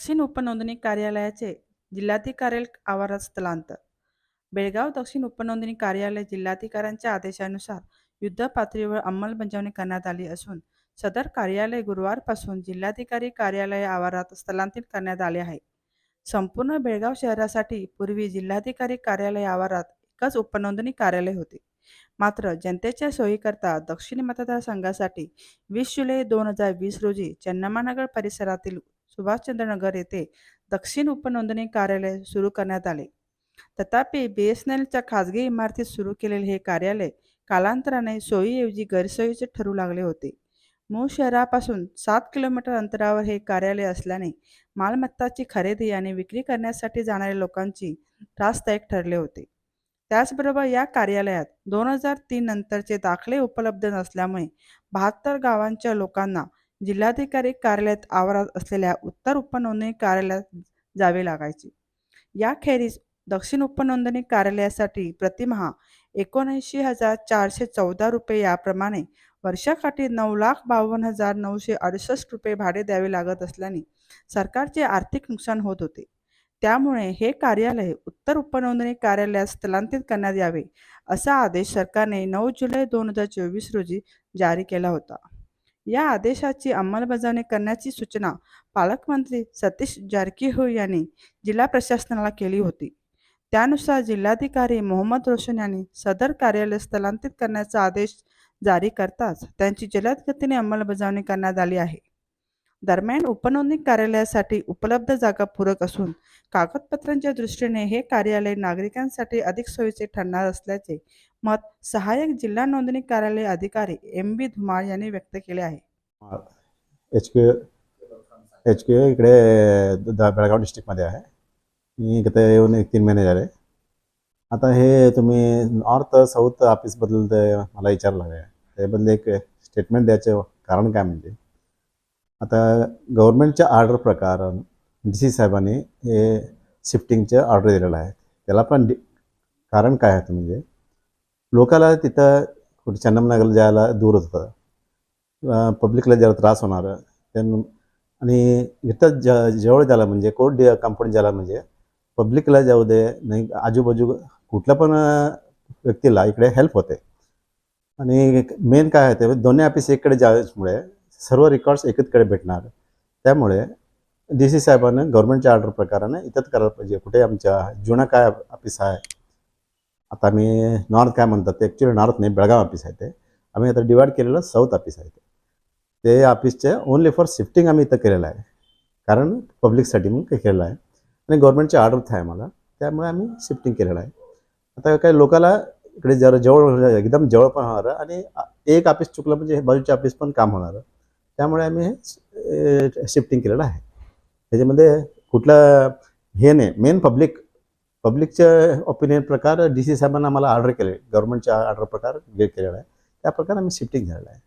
दक्षिण उपनोंदणी कार्यालयाचे जिल्हाधिकारी आवारात स्थलांतर. बेळगाव दक्षिण उपनोंदणी कार्यालय जिल्हाधिकाऱ्यांच्या आदेशानुसार युद्धपातळीवर अंमलबजावणी करण्यात आली असून सदर कार्यालय गुरुवारपासून जिल्हाधिकारी कार्यालय आवारात स्थलांतरित करण्यात आले आहे. संपूर्ण बेळगाव शहरासाठी पूर्वी जिल्हाधिकारी कार्यालय आवारात एकच उपनोंदणी कार्यालय होते. मात्र जनतेच्या सोयीकरता दक्षिण मतदारसंघासाठी वीस जुलै दोन हजार वीस रोजी चन्नमानगर परिसरातील सुभाषचंद्रनगर येथे दक्षिण उपनोंदणी कार्यालय सुरू करण्यात आले. तथापि बी एस एन एलच्या खाजगी इमारतीत सुरू केलेले हे कार्यालय कालांतराने सोयीऐवजी गैरसोयीचे ठरू लागले होते. मूळ शहरापासून सात किलोमीटर अंतरावर हे कार्यालय असल्याने मालमत्ताची खरेदी आणि विक्री करण्यासाठी जाणाऱ्या लोकांची त्रासदायक ठरले होते. त्याचबरोबर या कार्यालयात दोन हजार तीन नंतरचे दाखले उपलब्ध नसल्यामुळे बहात्तर गावांच्या लोकांना जिल्हाधिकारी कार्यालयात आवारात असलेल्या उत्तर उपनोंदणी कार्यालयात जावे लागायचे. याखेरीज दक्षिण उपनोंदणी कार्यालयासाठी प्रतिमहा एकोणऐंशी हजार चारशे चौदा रुपये याप्रमाणे वर्षाकाठी नऊ लाख बावन्न हजार नऊशे अडुसष्ट रुपये भाडे द्यावे लागत असल्याने सरकारचे आर्थिक नुकसान होत होते. त्यामुळे हे कार्यालय उत्तर उपनोंदणी कार्यालयात स्थलांतरित करण्यात यावे असा आदेश सरकारने नऊ जुलै दोन हजार चोवीस रोजी जारी केला होता. या आदेशाची अंमलबजावणी करण्याची सूचना पालकमंत्री सतीश जारकीहोळी यांनी जिल्हा प्रशासनाला केली होती. त्यानुसार जिल्हाधिकारी मोहम्मद रोशन यांनी सदर कार्यालय स्थलांतरित करण्याचा आदेश जारी करताच त्यांची जलद गतीने अंमलबजावणी करण्यात आली आहे. दरम्यान उपनोंदणी कार्यालयासाठी उपलब्ध जागा पूरक असून कागदपत्रांच्या दृष्टीने हे कार्यालय नागरिकांसाठी अधिक सोयीचे ठरणार असल्याचे मत सहाय्यक जिल्हा नोंदणी कार्यालय अधिकारी एम बी धुमाळ यांनी व्यक्त केले आहे. एच क्यू एच क्यू इकडे बेळगाव डिस्ट्रिक्टमध्ये आहे. मी इकडे येऊन एक तीन महिने झाले. आता हे तुम्ही नॉर्थ साऊथ ऑफिसबद्दल मला विचारलं आहे. त्याबद्दल एक स्टेटमेंट द्यायचं कारण काय म्हणजे? आता गव्हर्नमेंटच्या ऑर्डर प्रकार डी सी साहेबांनी हे शिफ्टिंगचे ऑर्डर दिलेलं आहे त्याला पण डि कारण काय होतं म्हणजे लोकाला तिथं कुठे चन्नमनगरला जायला दूर होतं. पब्लिकला जरा त्रास होणार. त्यां आणि इथं ज जवळ झाला म्हणजे कोर्ट कंपाऊंड झाला म्हणजे पब्लिकला जाऊ दे नाही आजूबाजू कुठल्या पण व्यक्तीला इकडे हेल्प होते. आणि मेन काय आहे ते दोन्ही ऑफिस इकडे जाण्यामुळे सर्व रेकॉर्ड्स एकत्रकडे भेटणार. त्यामुळे डी सी साहेबांना गव्हर्नमेंटच्या ऑर्डर प्रकाराने इथंच करायला पाहिजे. कुठे आमच्या जुना काय ऑफिस आहे? आता आम्ही नॉर्थ काय म्हणतात ते? ॲक्च्युली नॉर्थ नाही बेळगाव ऑफिस आहे ते. आम्ही आता डिवाईड केलेलं साऊथ ऑफिस आहे ते. ते ऑफिसचे ओनली फॉर शिफ्टिंग आम्ही इथं केलेलं आहे. कारण पब्लिकसाठी म्हणून काही केलेलं आहे. आणि गव्हर्नमेंटचे ऑर्डर आहे मला त्यामुळे आम्ही शिफ्टिंग केलेलं आहे. आता काही लोकाला इकडे जरा जवळ एकदम जवळ पण होणार आणि एक ऑफिस चुकलं म्हणजे हे बाजूचे ऑफिस पण काम होणार. त्यामुळे आम्ही हे शिफ्टिंग केलेलं आहे. त्याच्यामध्ये कुठलं हे नाही. मेन पब्लिक पब्लिकच्या ओपिनियन प्रकार डी सी साहेबांना आम्हाला ऑर्डर केले. गव्हर्नमेंटच्या ऑर्डर प्रकार केलेला आहे. त्या प्रकारे आम्ही शिफ्टिंग झालेलं आहे.